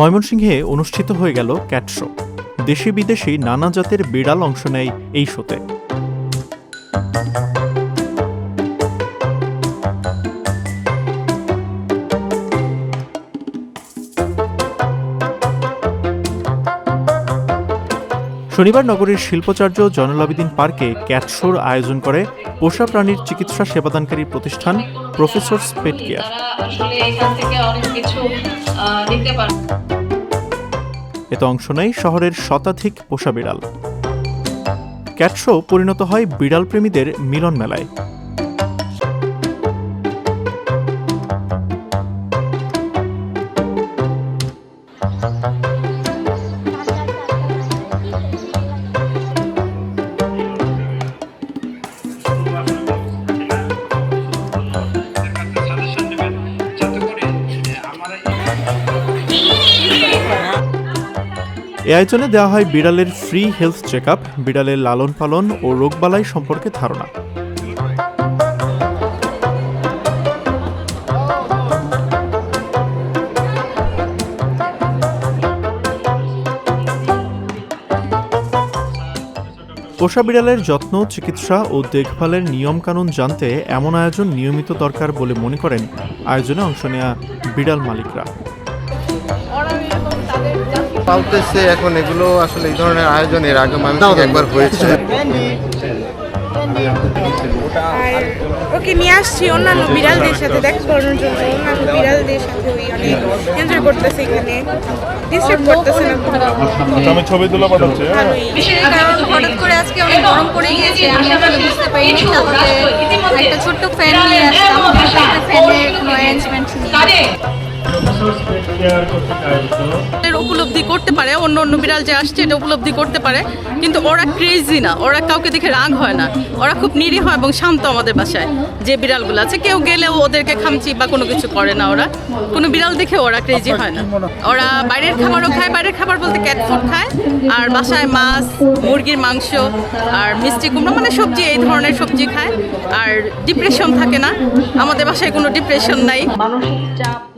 ময়মনসিংহে অনুষ্ঠিত হয়ে গেল ক্যাট শো। দেশি বিদেশি নানা জাতের বিড়াল অংশ নেয় এই শোতে। শনিবার নগরীর শিল্পচার্য জয়নুল পার্কে ক্যাটশোর আয়োজন করে পোষা প্রাণীর চিকিৎসা সেবাদানকারী প্রতিষ্ঠান প্রফেসর পেট কেয়ার। এতে অংশ নেয় শহরের শতাধিক পোষা বিড়াল। ক্যাটশো পরিণত হয় বিড়াল প্রেমীদের মিলন মেলায় এ আয়োজনে দেওয়া হয় বিড়ালের ফ্রি হেলথ চেক বিড়ালের লালন পালন ও রোগবালাই সম্পর্কে ধারণা। পোষা বিড়ালের যত্ন, চিকিৎসা ও দেখভালের নিয়মকানুন জানতে এমন আয়োজন নিয়মিত দরকার বলে মনে করেন আয়োজনে অংশ নেয়া বিড়াল মালিকরা। পালতেছে এখন এগুলো আসলে এই ধরনের আয়োজন এর আগে আমি একবার হয়েছে। আর ওকে নিয়ে আসছি অন্যান্য বিড়ালদের সাথে দেখা করানোর জন্য। অন্যান্য বিড়ালদের সাথে ওই অনেক এনজয় করতেছে এখানে। ডিস্টার্ব করতেছে না আমি ছবি তুলে পাঠাচ্ছি হ্যাঁ? হঠাৎ করে আজকে অনেক গরম পড়ে গিয়েছে আমি আসলে বুঝতে পারিনি তাহলে একটা ছোট্ট ফ্যান নিয়ে আসলাম ফ্যানের কোনো অ্যারেঞ্জমেন্ট নেই। এর উপলব্ধি করতে পারে অন্য অন্য বিড়াল যে আসছে এটা উপলব্ধি করতে পারে কিন্তু ওরা ক্রেজি না ওরা কাউকে দেখে রাগ হয় না ওরা খুব নিরীহ এবং শান্ত আমাদের বাসায় যে বিড়ালগুলো আছে। কেউ গেলেও ওদেরকে খামচি বা কোনো কিছু করে না ওরা। কোনো বিড়াল দেখে ওরা ক্রেজি হয় না। ওরা বাইরের খাবারও খায় বাইরের খাবার বলতে ক্যাট ফুড খায় আর বাসায় মাছ মুরগির মাংস আর মিষ্টি কুমড়ো মানে সবজি এই ধরনের সবজি খায়। আর ডিপ্রেশন থাকে না আমাদের বাসায় কোনো ডিপ্রেশন নাই। মানসিক চাপ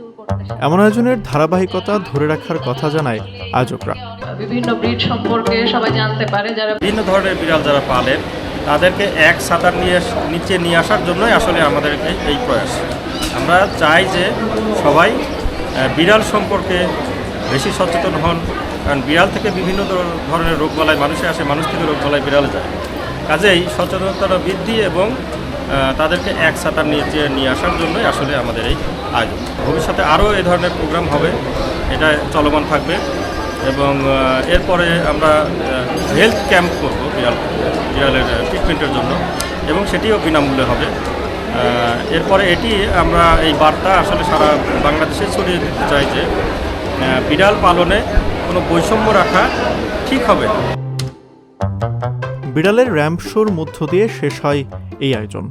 এমন আয়োজনের ধারাবাহিকতা ধরে রাখার কথা জানায় আয়োজকরা। বিভিন্ন ব্রিড সম্পর্কে সবাই জানতে পারে যারা বিভিন্ন ধরনের বিড়াল যারা পালেন তাদেরকে এক সাঁতার নিয়ে নিচে নিয়ে আসার জন্যই আসলে আমাদের এই- প্রয়াস। আমরা চাই যে সবাই বিড়াল সম্পর্কে বেশি সচেতন হন কারণ বিড়াল থেকে বিভিন্ন ধর- ধরনের রোগবালাই মানুষে আসে মানুষ থেকে রোগবালাই বিড়াল যায়। কাজেই সচেতনতা বৃদ্ধি এবং আহ, তাদেরকে এক সাঁতার নিচে নিয়ে আসার জন্যই আসলে আমাদের এই আয়োজন ভবিষ্যতে আরও এই ধরনের প্রোগ্রাম হবে, এটা চলমান থাকবে এবং এরপরে আমরা হেলথ ক্যাম্প করব বিড়াল, বিড়ালের ট্রিটমেন্টের জন্য এবং সেটিও বিনামূল্যে হবে। এরপরে এটি আমরা এই বার্তা আসলে সারা বাংলাদেশে ছড়িয়ে দিতে চাই যে বিড়াল পালনে কোনো বৈষম্য রাখা ঠিক হবে বিড়ালের র্যাম্প শোর মধ্য দিয়ে শেষ হয় এই আয়োজন।